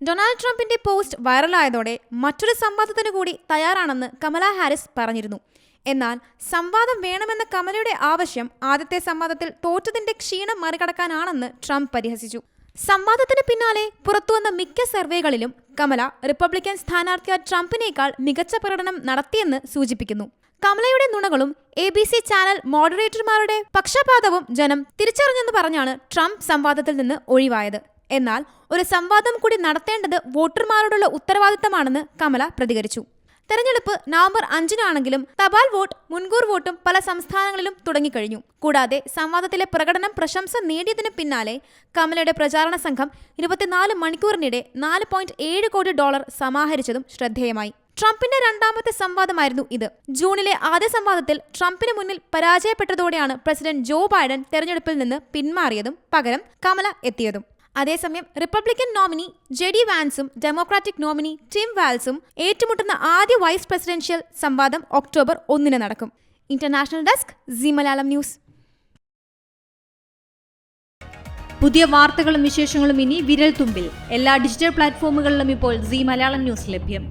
Donald ട്രംപിന്റെ post വൈറലായതോടെ മറ്റൊരു സംവാദത്തിനു കൂടി തയ്യാറാണെന്ന് കമല ഹാരിസ് പറഞ്ഞിരുന്നു. എന്നാൽ സംവാദം വേണമെന്ന കമലയുടെ ആവശ്യം ആദ്യത്തെ സംവാദത്തിൽ തോറ്റതിന്റെ ക്ഷീണം മറികടക്കാനാണെന്ന് ട്രംപ് പരിഹസിച്ചു. സംവാദത്തിന് പിന്നാലെ പുറത്തുവന്ന മിക്ക സർവേകളിലും കമല റിപ്പബ്ലിക്കൻ സ്ഥാനാർത്ഥിയായ ട്രംപിനേക്കാൾ മികച്ച പ്രകടനം നടത്തിയെന്ന് സൂചിപ്പിക്കുന്നു. കമലയുടെ നുണകളും എ ബി സി ചാനൽ മോഡറേറ്റർമാരുടെ പക്ഷപാതവും ജനം തിരിച്ചറിഞ്ഞെന്ന് പറഞ്ഞാണ് ട്രംപ് സംവാദത്തിൽ നിന്ന് ഒഴിവായത്. എന്നാൽ ഒരു സംവാദം കൂടി നടത്തേണ്ടത് വോട്ടർമാരോടുള്ള ഉത്തരവാദിത്തമാണെന്ന് കമല പ്രതികരിച്ചു. തെരഞ്ഞെടുപ്പ് നവംബർ അഞ്ചിനാണെങ്കിലും തപാൽ വോട്ട് മുൻകൂർ വോട്ടും പല സംസ്ഥാനങ്ങളിലും തുടങ്ങിക്കഴിഞ്ഞു. കൂടാതെ സംവാദത്തിലെ പ്രകടനം പ്രശംസ നേടിയതിന് പിന്നാലെ കമലയുടെ പ്രചാരണ സംഘം ഇരുപത്തിനാല് മണിക്കൂറിനിടെ നാല് പോയിന്റ് ഏഴ് കോടി ഡോളർ സമാഹരിച്ചതും ശ്രദ്ധേയമായി. ട്രംപിന്റെ രണ്ടാമത്തെ സംവാദമായിരുന്നു ഇത്. ജൂണിലെ ആദ്യ സംവാദത്തിൽ ട്രംപിന് മുന്നിൽ പരാജയപ്പെട്ടതോടെയാണ് പ്രസിഡന്റ് ജോ ബൈഡൻ തെരഞ്ഞെടുപ്പിൽ നിന്ന് പിന്മാറിയതും പകരം കമല എത്തിയതും. അതേസമയം റിപ്പബ്ലിക്കൻ നോമിനി ജെഡി വാൻസും ഡെമോക്രാറ്റിക് നോമിനി ടിം വാൽസും ഏറ്റുമുട്ടുന്ന ആദ്യ വൈസ് പ്രസിഡൻഷ്യൽ സംവാദം ഒക്ടോബർ ഒന്നിന് നടക്കും. International desk C Malayalam news. പുതിയ വാർത്തകളും വിശേഷങ്ങളും ഇനി വിരൽ തുമ്പിൽ എല്ലാ ഡിജിറ്റൽ പ്ലാറ്റ്ഫോമുകളിലും ഇപ്പോൾ സി മലയാളം ന്യൂസ് ലഭ്യം.